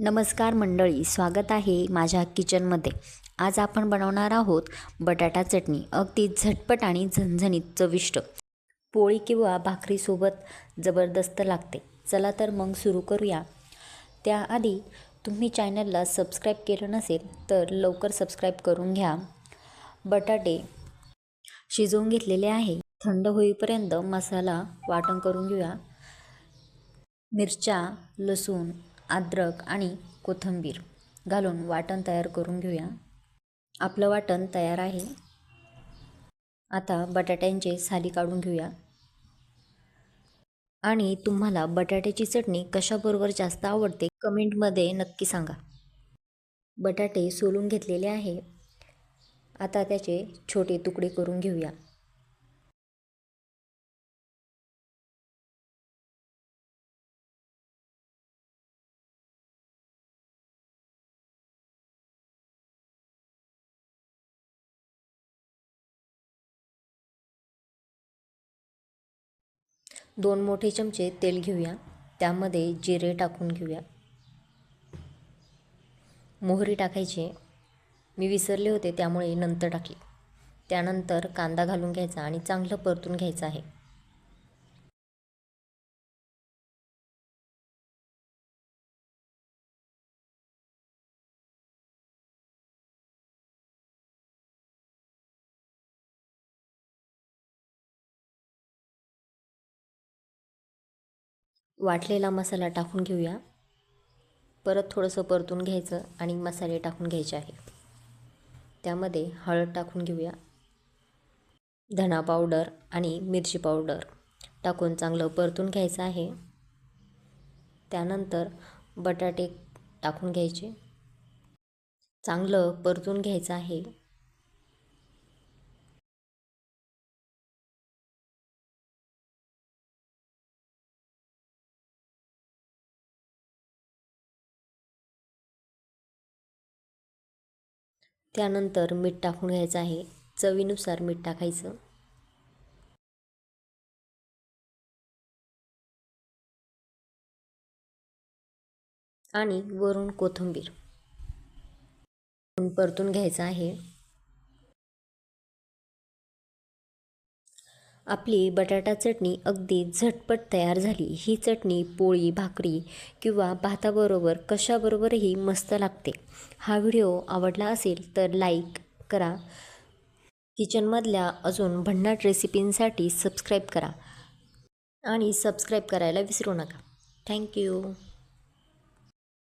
नमस्कार मंडळी स्वागत आहे माझ्या किचनमध्ये. आज आपण बनवणार आहोत बटाटा चटणी अगदी झटपट आणि झणझणीत चविष्ट. पोळी किंवा भाकरीसोबत जबरदस्त लागते. चला तर मग सुरू करूया. त्याआधी तुम्ही चॅनलला सबस्क्राईब केलं नसेल तर लवकर सबस्क्राईब करून घ्या. बटाटे शिजवून घेतलेले आहे. थंड होईपर्यंत मसाला वाटण करून घेऊया. मिरच्या लसूण अद्रक आणि कोथिंबीर घालून वाटण तयार करून घेऊया. आपलं वाटण तयार आहे. आता बटाट्यांचे साली काढून घेऊया. आणि तुम्हाला बटाट्याची चटणी कशाबरोबर जास्त आवडते कमेंटमध्ये नक्की सांगा. बटाटे सोलून घेतलेले आहे. आता त्याचे छोटे तुकडे करून घेऊया. दोन मोठे चमचे तेल घेऊया. त्यामध्ये जिरे टाकून घेऊया. मोहरी टाकायची. मी विसरले होते त्यामुळे नंतर टाकली. त्यानंतर कांदा घालून घ्यायचा आणि चांगलं परतून घ्यायचं आहे. वाटलेला मसाला टाकून घेऊया. परत थोडंसं परतून घ्यायचं आणि मसाले टाकून घ्यायचे आहे. त्यामध्ये हळद टाकून घेऊया. धणा पावडर आणि मिरची पावडर टाकून चांगलं परतून घ्यायचं आहे. त्यानंतर बटाटे टाकून घ्यायचे. चांगलं परतून घ्यायचं आहे. त्यानंतर मीठ टाकून घ्यायचं आहे. चवीनुसार मीठ टाकायचं. आणि वरून कोथिंबीर. परतून घ्यायचं आहे. आपली बटाटा चटणी अगदी झटपट तयार झाली. ही चटणी पोळी भाकरी किंवा भाताबरोबर कशाबरोबरही मस्त लागते. हा व्हिडिओ आवडला असेल तर लाईक करा. किचनमधल्या अजून भन्नाट रेसिपींसाठी सबस्क्राईब करा. आणि सबस्क्राईब करायला विसरू नका. थँक्यू